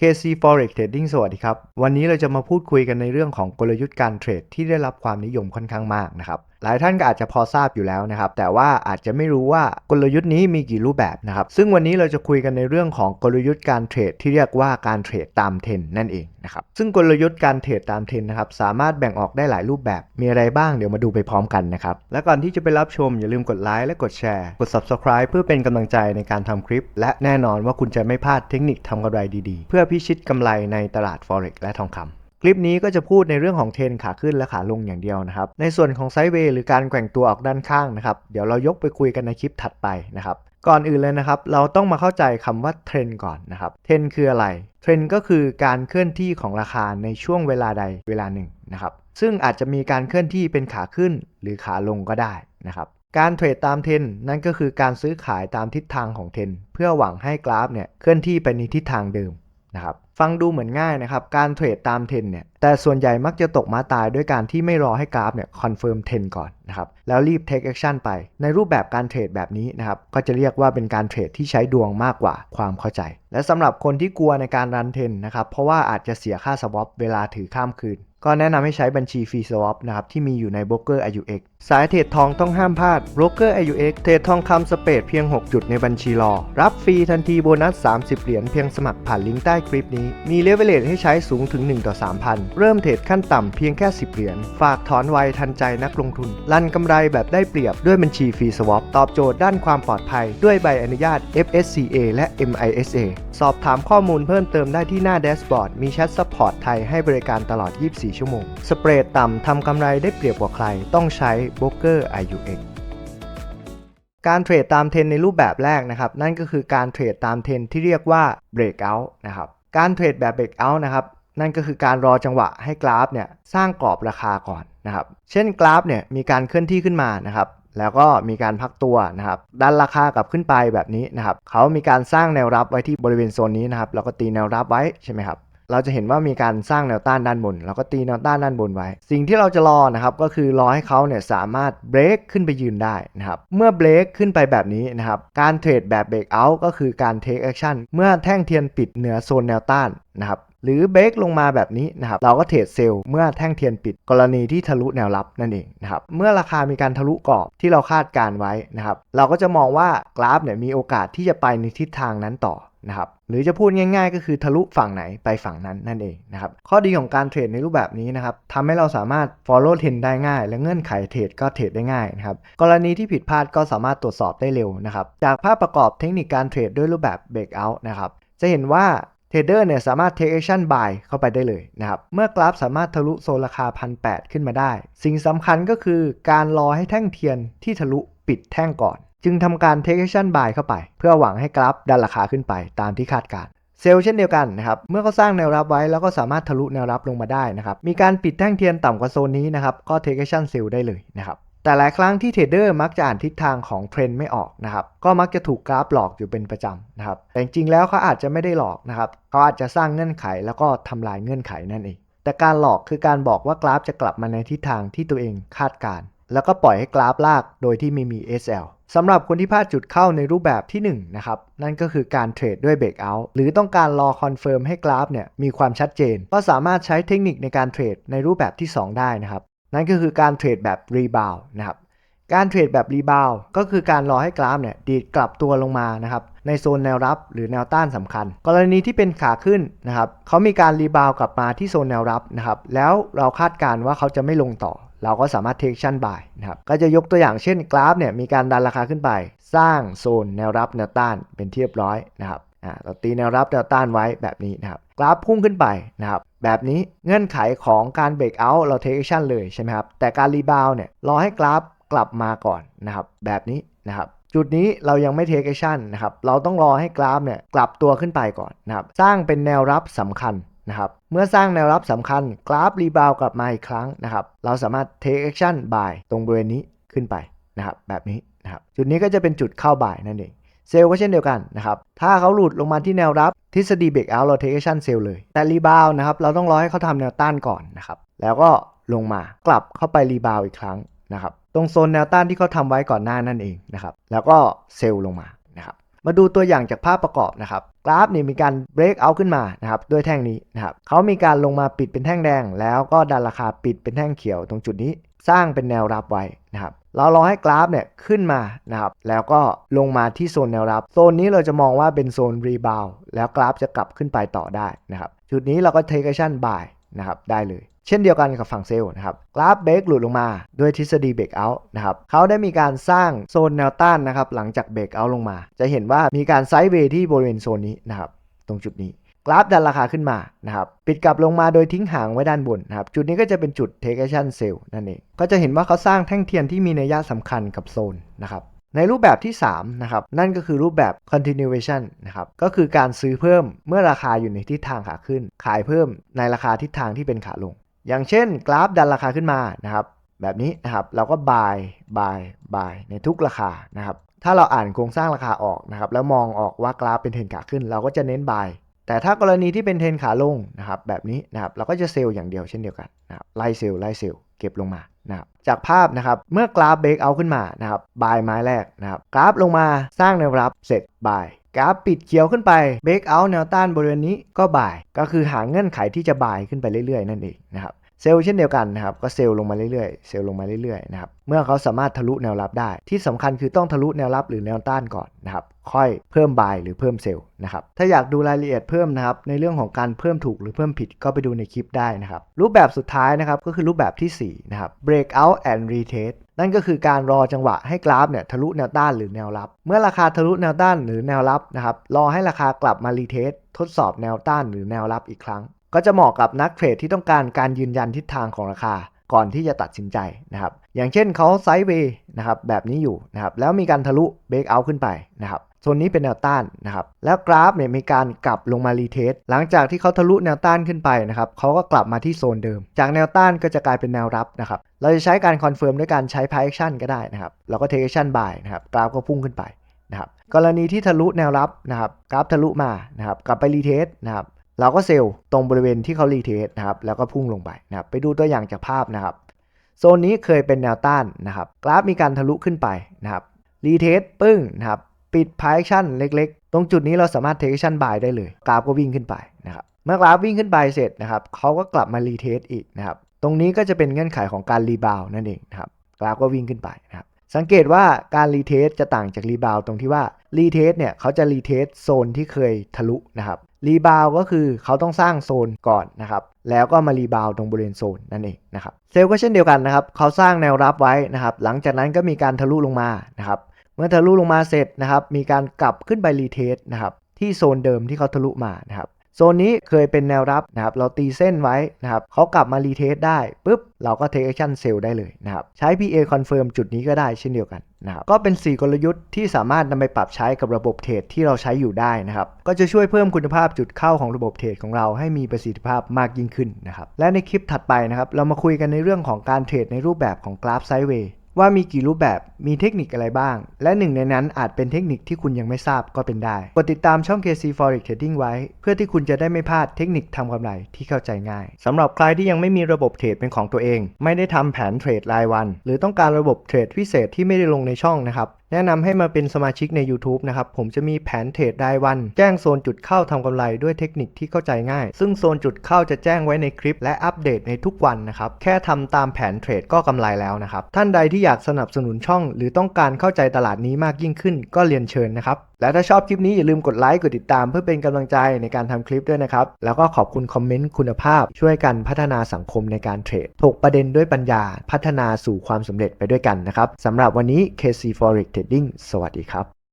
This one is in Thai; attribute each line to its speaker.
Speaker 1: KC Forex Trading สวัสดีครับ วันนี้เราจะมาพูดคุยกันในเรื่องของกลยุทธ์การเทรดที่ได้รับความนิยมค่อนข้างมากนะครับ หลายท่านก็อาจจะพอทราบอยู่แล้วนะครับ แต่ว่าอาจจะไม่รู้ว่ากลยุทธ์นี้มีกี่รูปแบบนะครับ ซึ่งวันนี้เราจะคุยกันในเรื่องของกลยุทธ์การเทรดที่เรียกว่าการเทรดตามเทรนนั่นเองนะครับซึ่งกลยุทธ์การเทรดตามเทรนนะครับสามารถแบ่งออกได้หลายรูปแบบมีอะไรบ้างเดี๋ยวมาดูไปพร้อมกันนะครับและก่อนที่จะไปรับชมอย่าลืมกดไลค์และกดแชร์กด subscribe เพื่อเป็นกำลังใจในการทำคลิป และแน่นอนว่าคุณจะไม่พลาดเทคนิคทำกำไรดีๆ เพื่อพิชิตกำไรในตลาด forex และทองคำ ลิปนี้ก็จะพูดในเรื่องของเทรนขาขึ้นและขาลงอย่างเดียวนะครับ ในส่วนของไซด์เวย์หรือการแกว่งตัวออกด้านข้างนะครับ เดี๋ยวเรายกไปคุยกันในคลิปถัดไปนะครับ ก่อนอื่นเลยนะครับ เราต้องมาเข้าใจคำว่าเทรนก่อนนะครับ เทรนคืออะไร เทรนก็คือการเคลื่อนที่ของราคาในช่วงเวลาใดเวลาหนึ่งนะครับ ซึ่งอาจจะมีการเคลื่อนที่เป็นขาขึ้นหรือขาลงก็ได้นะครับการเทรดตามเทรนนั่นก็คือการซื้อขายตามทิศทางของเทรนเพื่อหวังให้กราฟเนี่ยเคลื่อนที่ไปในทิศทางเดิม นะครับฟังดูเหมือนง่ายนะครับ การเทรดตามเทรนเนี่ย แต่ส่วนใหญ่มักจะตกมาตายด้วยการที่ไม่รอให้กราฟเนี่ยคอนเฟิร์มเทรนก่อนนะครับ แล้วรีบเทคแอคชั่นไป ในรูปแบบการเทรดแบบนี้นะครับ ก็จะเรียกว่าเป็นการเทรดที่ใช้ดวงมากกว่าความเข้าใจ และสำหรับคนที่กลัวในการรันเทรนนะครับ เพราะว่าอาจจะเสียค่าสวอปเวลาถือข้ามคืน ก็แนะนำให้ใช้บัญชีฟรีสวอปนะครับที่มีอยู่ใน Broker IUX สายเทรดทองต้องห้ามพลาด Broker IUX เทรดทองคำสเปดเพียง 6 จุดในบัญชีรอ รับฟรีทันทีโบนัส 30 เหรียญเพียงสมัครผ่านลิงก์ใต้คลิปนี้ มีเลเวลเลทให้ใช้สูงถึง 1 ต่อ 3,000 เริ่มเทรดขั้นต่ำเพียงแค่ 10 เหรียญ ฝากถอนไวทันใจนักลงทุน ลั่นกำไรแบบได้เปรียบด้วยบัญชีฟรีสวอปตอบโจทย์ด้านความปลอดภัย ด้วยใบอนุญาต FSCA และ MISA สอบถามข้อมูลเพิ่มเติมได้ที่หน้าแดชบอร์ดมีแชทซัพพอร์ตไทยให้บริการตลอด 24 ชั่วโมง สเปรดต่ำทำกำไรได้เปรียบกว่าใครต้องใช้ b r o k e r IUX การเทรดตามเทรนในรูปแบบแรกนะครับ นั่นก็คือการเทรดตามเทรนที่เรียกว่า breakout นะครับ การเทรดแบบ breakout นะครับนั่นก็คือการรอจังหวะให้กราฟเนี่ยสร้างกรอบราคาก่อนนะครับ เช่นกราฟเนี่ยมีการเคลื่อนที่ขึ้นมานะครับ แล้วก็มีการพักตัวนะครับ ดันราคากลับขึ้นไปแบบนี้นะครับ เขามีการสร้างแนวรับไว้ที่บริเวณโซนนี้นะครับ แล้วก็ตีแนวรับไว้ใช่ไหมครับ เราจะเห็นว่ามีการสร้างแนวต้านด้านบนแล้วก็ตีแนวต้านด้านบนไว้ สิ่งที่เราจะรอนะครับก็คือรอให้เขาเนี่ยสามารถเบรกขึ้นไปยืนได้นะครับ เมื่อเบรกขึ้นไปแบบนี้นะครับ การเทรดแบบเบรกเอาท์ก็คือการเทคแอคชั่นเมื่อแท่งเทียนปิดเหนือโซนแนวต้านนะครับหรือเบรกลงมาแบบนี้นะครับ เราก็เทรดเซลล์เมื่อแท่งเทียนปิดกรณีที่ทะลุแนวรับนั่นเองนะครับ เมื่อราคามีการทะลุกรอบที่เราคาดการไว้นะครับ เราก็จะมองว่ากราฟเนี่ยมีโอกาสที่จะไปในทิศทางนั้นต่อ นะครับหรือจะพูดง่าย ๆ ก็คือทะลุฝั่งไหนไปฝั่งนั้นนั่นเองนะครับข้อดีของการเทรดในรูปแบบนี้นะครับทำให้เราสามารถ follow trend ได้ง่าย และเงื่อนไขเทรดก็เทรดได้ง่ายนะครับกรณีที่ผิดพลาดก็สามารถตรวจสอบได้เร็วนะครับจากภาพประกอบเทคนิคการเทรดด้วยรูปแบบ breakout นะครับจะเห็นว่าเทรดเดอร์เนี่ยสามารถ take action buy เข้าไปได้เลยนะครับ เมื่อกราฟสามารถทะลุโซนราคา 1,800 ขึ้นมาได้ สิ่งสำคัญก็คือการรอให้แท่งเทียนที่ทะลุปิดแท่งก่อน จึงทำการ take action buy เข้าไป เพื่อหวังให้กราฟดันราคาขึ้นไปตามที่คาดการเซลล์เช่นเดียวกันนะครับ เมื่อเขาสร้างแนวรับไว้แล้วก็สามารถทะลุแนวรับลงมาได้นะครับ มีการปิดแท่งเทียนต่ำกว่าโซนนี้นะครับ ก็ take action sell ได้เลยนะครับ แต่หลายครั้งที่เทรดเดอร์มักจะอ่านทิศทางของเทรนด์ไม่ออกนะครับ ก็มักจะถูกกราฟหลอกอยู่เป็นประจำนะครับ แต่จริงๆแล้วเขาอาจจะไม่ได้หลอกนะครับ เขาอาจจะสร้างเงื่อนไขแล้วก็ทำลายเงื่อนไขนั่นเอง แต่การหลอกคือการบอกว่ากราฟจะกลับมาในทิศทางที่ตัวเองคาดการ แล้วก็ปล่อยให้กราฟลากโดยที่ไม่มี SL สำหรับคนที่พลาดจุดเข้าในรูปแบบที่ 1 นะครับ นั่นก็คือการเทรดด้วยเบรกเอาท์หรือต้องการรอคอนเฟิร์มให้กราฟเนี่ยมีความชัดเจน ก็สามารถใช้เทคนิคในการเทรดในรูปแบบที่ 2 ได้นะครับ นั่นก็คือการเทรดแบบรีบาวนะครับการเทรดแบบรีบาวก็คือการรอให้กราฟเนี่ยดีดกลับตัวลงมานะครับในโซนแนวรับหรือแนวต้านสำคัญ กรณีที่เป็นขาขึ้นนะครับเขามีการรีบาวกลับมาที่โซนแนวรับนะครับแล้วเราคาดการณ์ว่าเขาจะไม่ลงต่อ เราก็สามารถเทคชั่นบายนะครับก็จะยกตัวอย่างเช่นกราฟเนี่ยมีการดันราคาขึ้นไป สร้างโซนแนวรับแนวต้านเป็นที่เรียบร้อยนะครับอ่าเราตีแนวรับแนวต้านไว้แบบนี้นะครับกราฟพุ่งขึ้นไปนะครับแบบนี้เงื่อนไขของการเบรกเอาท์เราเทคชั่นเลยใช่ไหมครับแต่การรีบาวเนี่ยรอให้กราฟกลับมาก่อนนะครับแบบนี้นะครับจุดนี้เรายังไม่เทคแอคชั่นนะครับเราต้องรอให้กราฟเนี่ยกลับตัวขึ้นไปก่อนนะครับสร้างเป็นแนวรับสำคัญ นะครับ เมื่อสร้างแนวรับสำคัญกราฟรีบาวกลับมาอีกครั้งนะครับ เราสามารถเทคแอคชั่นบายตรงบริเวณนี้ขึ้นไปนะครับ แบบนี้นะครับ จุดนี้ก็จะเป็นจุดเข้าบายนั่นเอง เซลล์ก็เช่นเดียวกันนะครับ ถ้าเขาหลุดลงมาที่แนวรับทฤษฎีเบรกเอาท์เราเทคแอคชั่นเซลเลย แต่รีบาวนะครับ เราต้องรอให้เขาทำแนวต้านก่อนนะครับ แล้วก็ลงมากลับเข้าไปรีบาวอีกครั้งนะครับ ตรงโซนแนวต้านที่เขาทำไว้ก่อนหน้านั่นเองนะครับ แล้วก็เซลล์ลงมา มาดูตัวอย่างจากภาพประกอบนะครับ กราฟเนี่ยมีการ break out ขึ้นมานะครับด้วยแท่งนี้นะครับเขามีการลงมาปิดเป็นแท่งแดง แล้วก็ดันราคาปิดเป็นแท่งเขียวตรงจุดนี้ สร้างเป็นแนวรับไว้นะครับเรารอให้กราฟเนี่ยขึ้นมานะครับแล้วก็ลงมาที่โซนแนวรับ โซนนี้เราจะมองว่าเป็นโซนรีบาวแล้วกราฟจะกลับขึ้นไปต่อได้นะครับจุดนี้เราก็ take action buy นะครับได้เลย เช่นเดียวกันกับฝั่งเซลล์นะครับกราฟเบรกหลุดลงมาด้วยทฤษฎีเบรกเอาท์นะครับเขาได้มีการสร้างโซนแนวต้านนะครับหลังจากเบรกเอาท์ลงมา จะเห็นว่ามีการไซด์เวย์ที่บริเวณโซนนี้นะครับตรงจุดนี้กราฟดันราคาขึ้นมานะครับปิดกลับลงมาโดยทิ้งหางไว้ด้านบนนะครับจุดนี้ก็จะเป็นจุด take action sell นั่นเองก็จะเห็นว่าเขาสร้างแท่งเทียนที่มีนัยยะสำคัญกับโซนนะครับในรูปแบบที่3นะครับนั่นก็คือรูปแบบ continuation นะครับก็คือการซื้อเพิ่มเมื่อราคาอยู่ในทิศทางขาขึ้น ขายเพิ่มในราคาทิศทางที่เป็นขาลง อย่างเช่นกราฟดันราคาขึ้นมานะครับแบบนี้นะครับเราก็ buy buy buy ในทุกราคานะครับถ้าเราอ่านโครงสร้างราคาออกนะครับแล้วมองออกว่ากราฟเป็นเทรนขาขึ้น เราก็จะเน้น buy แต่ถ้ากรณีที่เป็นเทรนขาลงนะครับแบบนี้นะครับเราก็จะเซลล์อย่างเดียวเช่นเดียวกันนะครับไล่เซลล์ไล่เซลล์เก็บลงมานะครับจากภาพนะครับเมื่อกราฟเบรกเอาขึ้นมานะครับบายไม้แรกนะครับกราฟลงมาสร้างแนวรับเสร็จบาย กราฟปิดเขียวขึ้นไปเบรกเอาท์แนวต้านบริเวณนี้ก็บาย ก็คือหาเงื่อนไขที่จะบายขึ้นไปเรื่อยๆ นั่นเองนะครับ เซลล์เช่นเดียวกันนะครับก็เซลล์ลงมาเรื่อยๆ เซลล์ลงมาเรื่อยๆนะครับเมื่อเขาสามารถทะลุแนวรับได้ ที่สำคัญคือต้องทะลุแนวรับหรือแนวต้านก่อนนะครับค่อยเพิ่มบายหรือเพิ่มเซลล์นะครับถ้าอยากดูรายละเอียดเพิ่มนะครับในเรื่องของการเพิ่มถูกหรือเพิ่มผิดก็ไปดูในคลิปได้นะครับรูปแบบสุดท้ายนะครับก็คือรูปแบบที่4นะครับ breakout and retest นั่นก็คือการรอจังหวะให้กราฟเนี่ยทะลุแนวต้านหรือแนวรับ เมื่อราคาทะลุแนวต้านหรือแนวรับนะครับรอให้ราคากลับมารีเทสทดสอบแนวต้านหรือแนวรับอีกครั้ง ก็จะเหมาะกับนักเทรดที่ต้องการการยืนยันทิศทางของราคาก่อนที่จะตัดสินใจนะครับ อย่างเช่นเขาไซด์เวย์นะครับแบบนี้อยู่นะครับ แล้วมีการทะลุเบรกเอาขึ้นไปนะครับโซนนี้เป็นแนวต้านนะครับ แล้วกราฟเนี่ยมีการกลับลงมารีเทสหลังจากที่เขาทะลุแนวต้านขึ้นไปนะครับเขาก็กลับมาที่โซนเดิม จากแนวต้านก็จะกลายเป็นแนวรับนะครับ เราจะใช้การคอนเฟิร์มด้วยการใช้ price action ก็ได้นะครับ เราก็ take action buy นะครับ กราฟก็พุ่งขึ้นไปนะครับ กรณีที่ทะลุแนวรับนะครับ กราฟทะลุมานะครับ กลับไปรีเทสนะครับ เราก็เซลล์ตรงบริเวณที่เขารีเทสนะครับแล้วก็พุ่งลงไปนะครับไปดูตัวอย่างจากภาพนะครับโซนนี้เคยเป็นแนวต้านนะครับกราฟมีการทะลุขึ้นไปนะครับรีเทสปึ้งนะครับปิด price action เล็กๆ ตรงจุดนี้เราสามารถ take action buy ได้เลย กราฟก็วิ่งขึ้นไปนะครับเมื่อกราฟวิ่งขึ้นไปเสร็จนะครับเขาก็กลับมารีเทสอีกนะครับตรงนี้ก็จะเป็นเงื่อนไขของการรีบาวนั่นเองนะครับกราฟก็วิ่งขึ้นไปนะครับ สังเกตว่าการรีเทสจะต่างจากรีบาวตรงที่ว่ารีเทสเนี่ยเขาจะรีเทสโซนที่เคยทะลุนะครับรีบาวก็คือเขาต้องสร้างโซนก่อนนะครับแล้วก็มารีบาวตรงบริเวณโซนนั่นเองนะครับเซลล์ก็เช่นเดียวกันนะครับเขาสร้างแนวรับไว้นะครับหลังจากนั้นก็มีการทะลุลงมานะครับเมื่อทะลุลงมาเสร็จนะครับมีการกลับขึ้นไปรีเทสนะครับที่โซนเดิมที่เขาทะลุมานะครับ โซนนี้เคยเป็นแนวรับนะครับเราตีเส้นไว้นะครับเขากลับมารีเทสได้ปุ๊บเราก็ take action sell ได้เลยนะครับใช้ PA confirm จุดนี้ก็ได้เช่นเดียวกันนะครับก็เป็น 4 กลยุทธ์ที่สามารถนำไปปรับใช้กับระบบเทรดที่เราใช้อยู่ได้นะครับก็จะช่วยเพิ่มคุณภาพจุดเข้าของระบบเทรดของเราให้มีประสิทธิภาพมากยิ่งขึ้นนะครับและในคลิปถัดไปนะครับเรามาคุยกันในเรื่องของการเทรดในรูปแบบของกราฟไซด์เวย์ ว่ามีกี่รูปแบบมีเทคนิคอะไรบ้าง และหนึ่งในนั้นอาจเป็นเทคนิคที่คุณยังไม่ทราบก็เป็นได้ กดติดตามช่อง KC Forex Trading ไว้ เพื่อที่คุณจะได้ไม่พลาดเทคนิคทำกำไรที่เข้าใจง่ายสำหรับใครที่ยังไม่มีระบบเทรดเป็นของตัวเอง ไม่ได้ทำแผนเทรดรายวัน หรือต้องการระบบเทรดพิเศษที่ไม่ได้ลงในช่องนะครับ แนะนำให้มาเป็นสมาชิกใน YouTube นะครับ ผมจะมีแผนเทรดรายวัน แจ้งโซนจุดเข้าทำกำไรด้วยเทคนิคที่เข้าใจง่าย ซึ่งโซนจุดเข้าจะแจ้งไว้ในคลิปและอัปเดตในทุกวันนะครับ แค่ทำตามแผนเทรดก็กำไรแล้วนะครับ ท่านใดที่อยากสนับสนุนช่อง หรือต้องการเข้าใจตลาดนี้มากยิ่งขึ้น ก็เรียนเชิญนะครับ และถ้าชอบคลิปนี้อย่าลืมกดไลค์ กดติดตาม เพื่อเป็นกำลังใจในการทำคลิปด้วยนะครับ แล้วก็ขอบคุณคอมเมนต์คุณภาพ ช่วยกันพัฒนาสังคมในการเทรดถกประเด็นด้วยปัญญา พัฒนาสู่ความสำเร็จไปด้วยกันนะครับสำหรับวันนี้ KC Forex Trading สวัสดีครับ